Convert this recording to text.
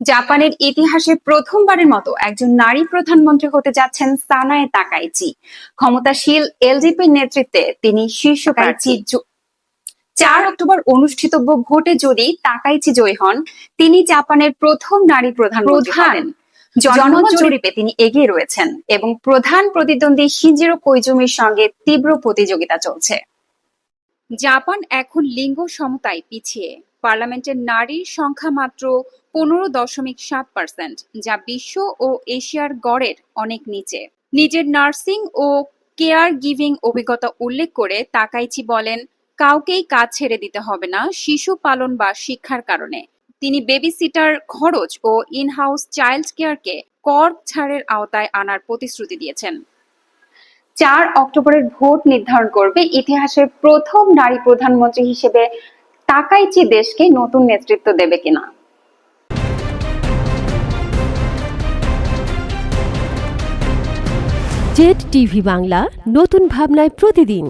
জাপানের ইতিহাসে প্রথমবারের মতো একজন নারী প্রধানমন্ত্রী হতে যাচ্ছেন সানায়ে তাকাইচি। ক্ষমতাশীল এলডিপির নেতৃত্বে তিনি শীর্ষ প্রার্থী চার অক্টোবর অনুষ্ঠিতব্য ভোটে যদি তাকাইচি জয়ী হন তিনি জাপানের প্রথম নারী প্রধানমন্ত্রী হবেন। জনমত জরিপে তিনি এগিয়ে রয়েছেন এবং প্রধান প্রতিদ্বন্দ্বী শিঞ্জিরো কৈজুমির সঙ্গে তীব্র প্রতিযোগিতা চলছে। জাপান এখন লিঙ্গ সমতায় পিছিয়ে। পার্লামেন্টের নারীর সংখ্যা মাত্র পনেরো দশমিক সাত পার্সেন্ট, যা বিশ্ব ও এশিয়ার গড়ের অনেক নিচে। নিজের নার্সিং ও কেয়ার গিভিং অভিজ্ঞতা উল্লেখ করে তাকাইচি বলেন, কাউকেই কাজ ছেড়ে দিতে হবে না শিশু পালন বা শিক্ষার কারণে। তিনি বেবি সিটার খরচ ও ইন হাউস চাইল্ড কেয়ারকে কর ছাড়ের আওতায় আনার প্রতিশ্রুতি দিয়েছেন। চার অক্টোবরের ভোট নির্ধারণ করবে ইতিহাসের প্রথম নারী প্রধানমন্ত্রী হিসেবে তাকাইচি দেশকে নতুন নেতৃত্ব দেবে কিনা। জেড টিভি বাংলা নতুন ভাবনায় প্রতিদিন।